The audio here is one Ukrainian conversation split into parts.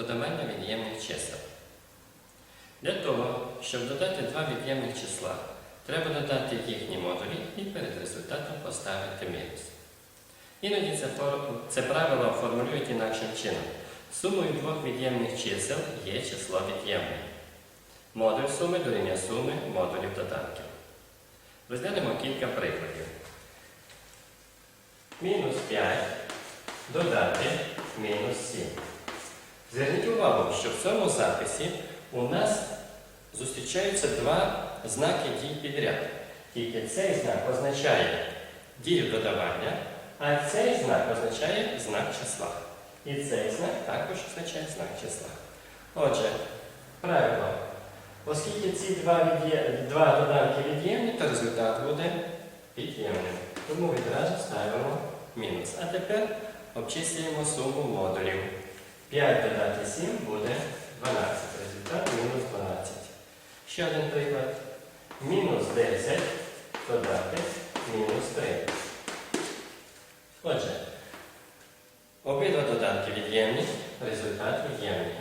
Додавання від'ємних чисел. Для того, щоб додати два від'ємних числа, треба додати їхні модулі і перед результатом поставити мінус. Іноді це, це правило формулюють інакшим чином. Сумою двох від'ємних чисел є число від'ємне. Модуль суми дорівнює суми модулів додатків. Розглянемо кілька прикладів. Мінус 5 додати мінус 7. Зверніть увагу, що в цьому записі у нас зустрічаються два знаки дій підряд. Тільки цей знак означає дію додавання, а цей знак означає знак числа. І цей знак також означає знак числа. Отже, правило. Оскільки ці два, два доданки від'ємні, то результат буде від'ємним. Тому відразу ставимо мінус. А тепер обчислюємо суму модулів. 5 додати 7 буде 12. Результат мінус 12. Ще один приклад. Мінус 10 додати мінус 3. Отже, обидва доданки від'ємні, результат від'ємний.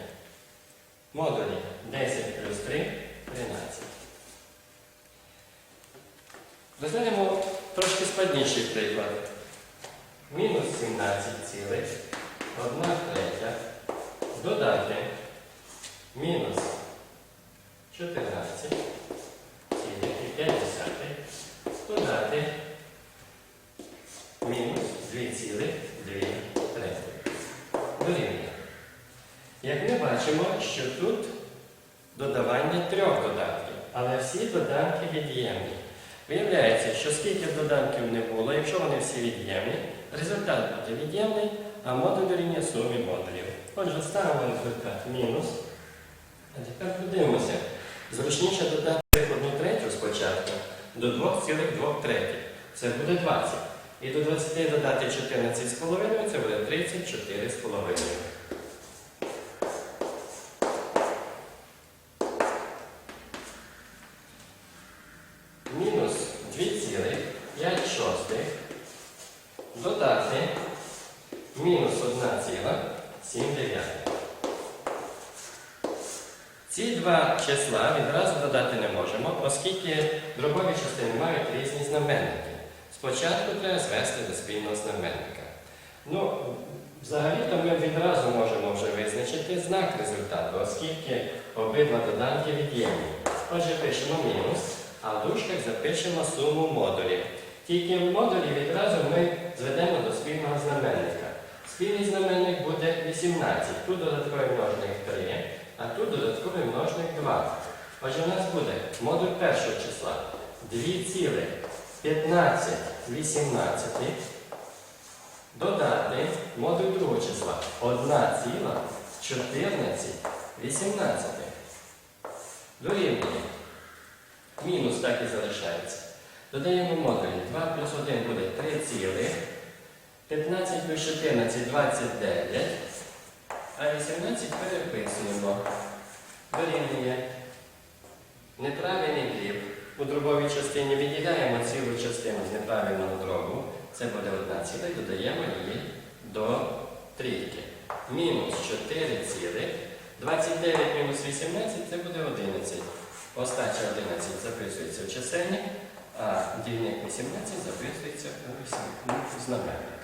Модулі 10 плюс 3 13. Розглянемо трошки складніший приклад. Мінус 17 цілих, 1 третя, додати мінус 14 5 додати мінус 2 цілих 2. Дорівнює. Як ми бачимо, що тут додавання трьох додатків, але всі доданки від'ємні. Виявляється, що скільки доданків не було, якщо вони всі від'ємні, результат буде від'ємний, а модуль дорівнює сумі модулів. Отже, ставимо результат мінус. А тепер подивимося. Зручніше додати одну третю спочатку до 2,2 третіх. Це буде 20. І до 20 додати 14,5, це буде 34,5. Мінус 2,5 шостих додати мінус 1,7 дев'ятих. Ці два числа відразу додати не можемо, оскільки дробові частини мають різні знаменники. Спочатку треба звести до спільного знаменника. Ну, взагалі-то ми відразу можемо вже визначити знак результату, оскільки обидва доданки від'ємні. Отже, пишемо мінус, а в дужках запишемо суму модулів. Тільки в модулі відразу ми зведемо до спільного знаменника. Спільний знаменник буде 18, тут додатковий множник 3, а тут додатковий множник 2. Отже, у нас буде модуль першого числа 2,15 18 додати модуль другого числа 1,14 18. Дорівнює. Мінус так і залишається. Додаємо модулі 2 плюс 1 буде 3 цілих. 15 плюс 14 29. А 18 переписуємо. Дорівнює. Неправильний дріб. У дробовій частині відділяємо цілу частину з неправильного дробу. Це буде 1 ціла і додаємо її до трійки. Мінус 4 цілих. 29 мінус 18 це буде 11. Остача 11 записується в чисельник, а дільник 18 записується у вісім- у знаменник.